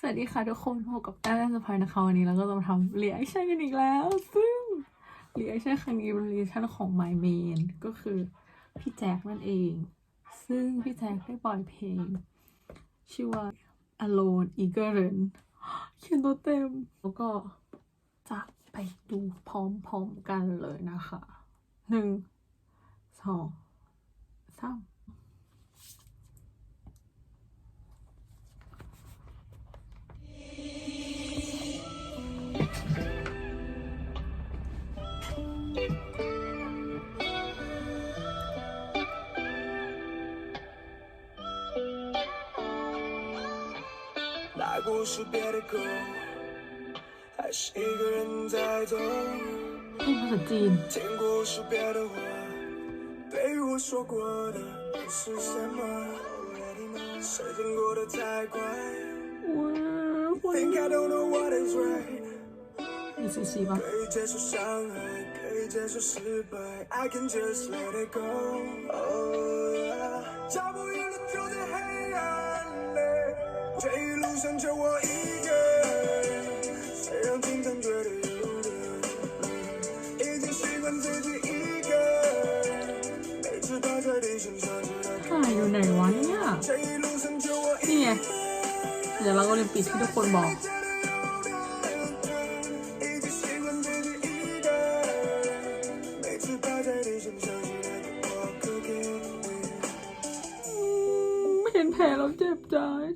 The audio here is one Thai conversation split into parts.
สวัสดีค่ะทุกคนพบกับแต้มสพายนะคะวันนี้เราก็จะมาทำเรีแอคชั่นกันอีกแล้ว ซึ่งเรีแอคชั่นครั้งนี้เป็นเรีแอคชั่นของ My Main ก็คือพี่แจ็คนั่นเอง ซึ่งพี่แจ็คได้ปล่อยเพลง ชื่อว่า Alone Eageren เขียนตัวเต็ม แล้วก็จะไปดูพร้อมๆกันเลยนะคะหนึ่งสองสาม 听故事别的，可以接受伤害。可以接受失败，I can just let it go。Oh, yeah 脚步一路走在黑暗里，这一路上就我一个人。虽然经常觉得有点累，已经习惯自己一个人。每次趴在地上想起来， ถ่ายอยู่ไหนวะเนี่ย 这一路上就我一 นี่ไง 个人。 เดี๋ยวเราก็เรียนปิดที่ทุกคนบอก จ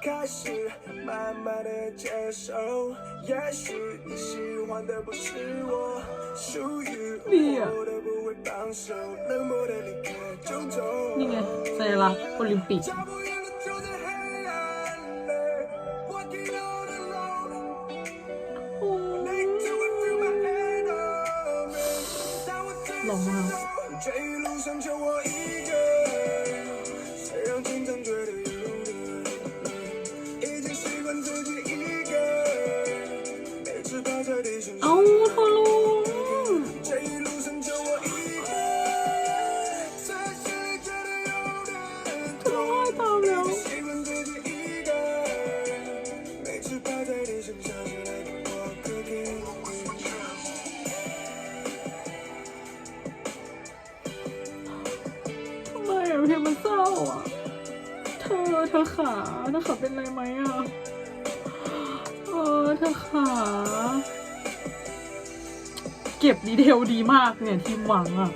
开始慢慢的接受也许你喜欢的不是我属于我的不会放手冷漠的离开就走我上 ทำไมอะเพลงมันเศร้าอะ เธอเธอขาเธอขาเป็นไรไหมอะ เออเธอขา เก็บดีเทลดีมากเนี่ยทีมหวังอะ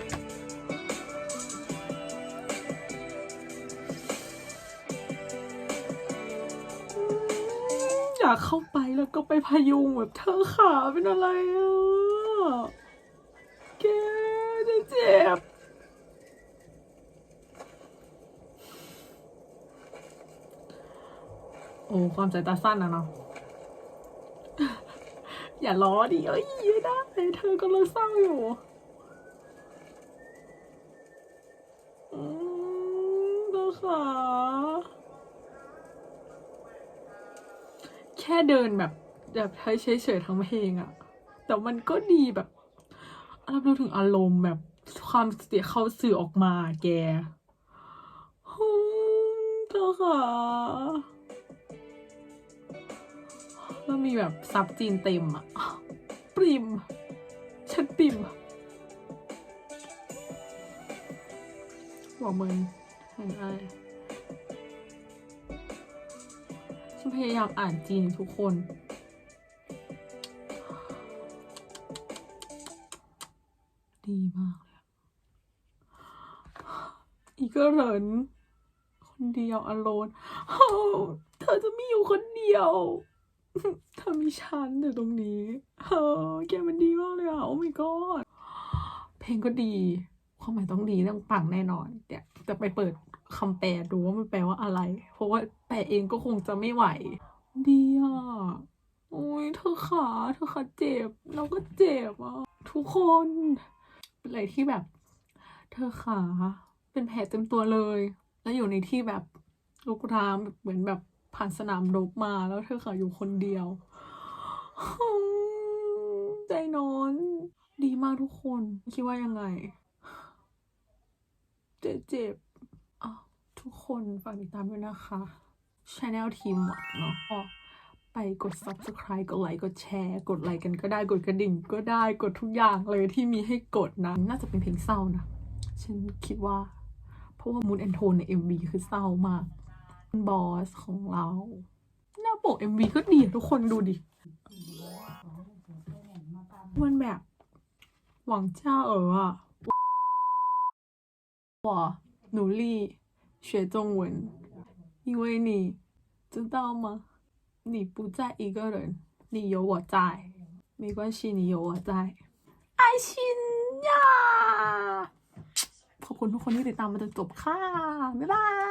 อยากเข้าไปแล้วก็ไปพยุงแบบเธอขาเป็นอะไรอะแกจะเจ็บโอ้ความสายตาสั้นนะเนาะ อย่าล้อดิเอ้ยไม่ได้เธอกำลังเศร้าอยู่อืมเธอขาแค่เดินแบบแบบใช้เฉยๆทั้งเพลงอะแต่มันก็ดีแบบรับรู้ถึงอารมณ์แบบความเสียเข้าสื่อออกมาแกฮึ่มเธอค่ะ แล้วมีแบบซับจีนเต็มอะปริม ฉันปริมหัวมึนเห็นไรฉันพยายามอ่านจีนทุกคน ดีมากเลยอีก็เหรินคนเดียวอโลนเธอจะมีอยู่คนเดียว เธอมีฉันอยู่ตรงนี้เฮ้อแกมันดีมากเลยอะ โอ้ my god เพลงก็ดีความหมายต้องดีต้องปังแน่นอนเดี๋ยวจะไปเปิดคำแปลดูว่ามันแปลว่าอะไร เพราะว่าแปลเองก็คงจะไม่ไหว ดีอะโอ้ยเธอขาเธอขาเจ็บ เราก็เจ็บอะ ทุกคนเป็นอะไรที่แบบ เธอขาเป็นแผลเต็มตัวเลย แล้วอยู่ในที่แบบลุกรามเหมือนแบบ ผ่านสนามรบมาแล้วเธอขาอยู่คนเดียว ใจนอน ดีมากทุกคน คิดว่ายังไง เจ็บเจ็บทุกคนฝากติดตามด้วยนะคะช anel ทีมหวังเนาะก็ไปกด subscribe กดไลค์ กดแชร์ กดไลค์กันก็ได้ กดกระดิ่งก็ได้ กดทุกอย่างเลยที่มีให้กดนะ น่าจะเป็นเพลงเศร้านะ ฉันคิดว่า เพราะว่ามูดแอนโทนใน MV คือเศร้ามาก บอสของเรา หน้าปก MV ก็ดีอะทุกคนดูดิ มันแบบ หวังเจ้าเอ๋ออะ我努力学中文，因为你知道吗？你不在一个人，你有我在，没关系，你有我在，爱心呀！ขอบคุณทุกคนที่ติดตามมาจนจบค่ะ บ๊ายบาย